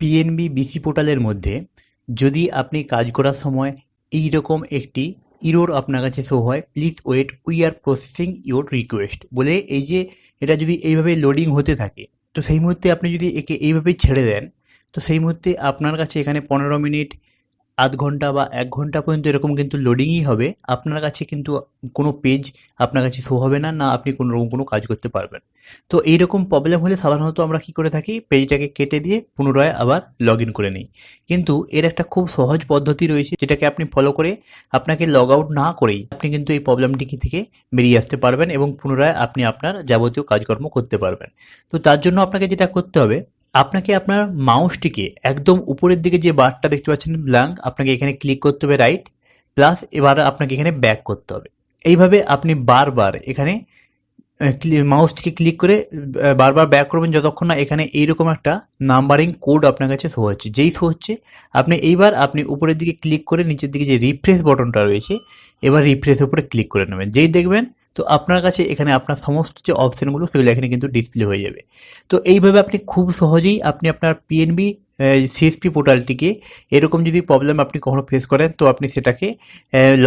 PNB BC পোর্টালের মধ্যে যদি আপনি কাজ করার সময় এই রকম একটি ইরোর আপনার কাছে শো হয় please wait we are processing your request বলে এই যে এটা যদি এইভাবে লোডিং হতে থাকে, তো সেই মুহূর্তে আপনি যদি একে এইভাবে ছেড়ে দেন, তো সেই মুহূর্তে আপনার কাছে এখানে পনেরো মিনিট আধ ঘণ্টা বা এক ঘণ্টা পর্যন্ত এরকম কিন্তু লোডিংই হবে। আপনার কাছে কিন্তু কোনো পেজ আপনার কাছে শো হবে না না আপনি কোনো রকম কোনো কাজ করতে পারবেন। তো এইরকম প্রবলেম হলে সাধারণত আমরা কী করে থাকি পেজটাকে কেটে দিয়ে পুনরায় আবার লগ ইন করে নিই। কিন্তু এর একটা খুব সহজ পদ্ধতি রয়েছে, যেটাকে আপনি ফলো করে আপনাকে লগ আউট না করেই আপনি কিন্তু এই প্রবলেমটি থেকে বেরিয়ে আসতে পারবেন এবং পুনরায় আপনি আপনার যাবতীয় কাজকর্ম করতে পারবেন। তো তার জন্য আপনাকে যেটা করতে হবে আপনাকে আপনার মাউসটিকে একদম উপরের দিকে যে বারটা দেখতে পাচ্ছেন ব্ল্যাঙ্ক আপনাকে এখানে ক্লিক করতে হবে রাইট প্লাস এবার আপনাকে এখানে ব্যাক করতে হবে। এইভাবে আপনি বারবার এখানে মাউসটিকে ক্লিক করে বারবার ব্যাক করবেন যতক্ষণ না এখানে এইরকম একটা নাম্বারিং কোড আপনার কাছে শো হচ্ছে। যেই শো হচ্ছে, আপনি এইবার আপনি উপরের দিকে ক্লিক করে নিচের দিকে যে রিফ্রেশ বটনটা রয়েছে, এবার রিফ্রেশ উপরে ক্লিক করে নেবেন। যেই দেখবেন তো আপনার কাছে এখানে আপনার সমস্ত যে অপশানগুলো সেগুলো এখানে কিন্তু ডিসপ্লে হয়ে যাবে। তো এইভাবে আপনি খুব সহজেই আপনি আপনার পিএনবি সিএসপি পোর্টালটিকে এরকম যদি প্রবলেম আপনি কখনো ফেস করেন, তো আপনি সেটাকে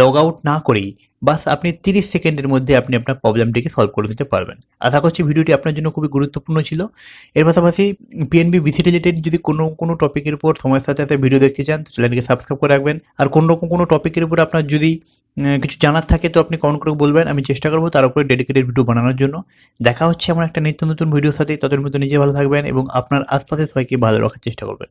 লগ আউট না করেই বাস আপনি তিরিশ সেকেন্ডের মধ্যে আপনি আপনার প্রবলেমটিকে সলভ করে দিতে পারবেন। আশা করছি ভিডিওটি আপনার জন্য খুবই গুরুত্বপূর্ণ ছিল। এর পাশাপাশি পিএনবি বিসি রিলেটেড যদি কোনো কোনো টপিকের উপর সময়ের সাথে সাথে ভিডিও দেখতে চান তো চ্যানেলকে সাবস্ক্রাইব করে রাখবেন। আর কোনো রকম কোনো টপিকের উপর আপনার যদি কিছু জানার থাকে, তো আপনি কমেন্ট করে বলবেন। আমি চেষ্টা করব তার উপরে ডেডিকেটেড ভিডিও বানানোর জন্য। দেখা হচ্ছে আমার একটা নিত্য নতুন ভিডিওর সাথে। ততদিন মধ্যে নিজে ভালো থাকবেন এবং আপনার আশপাশের সবাইকে ভালো রাখার চেষ্টা করবেন।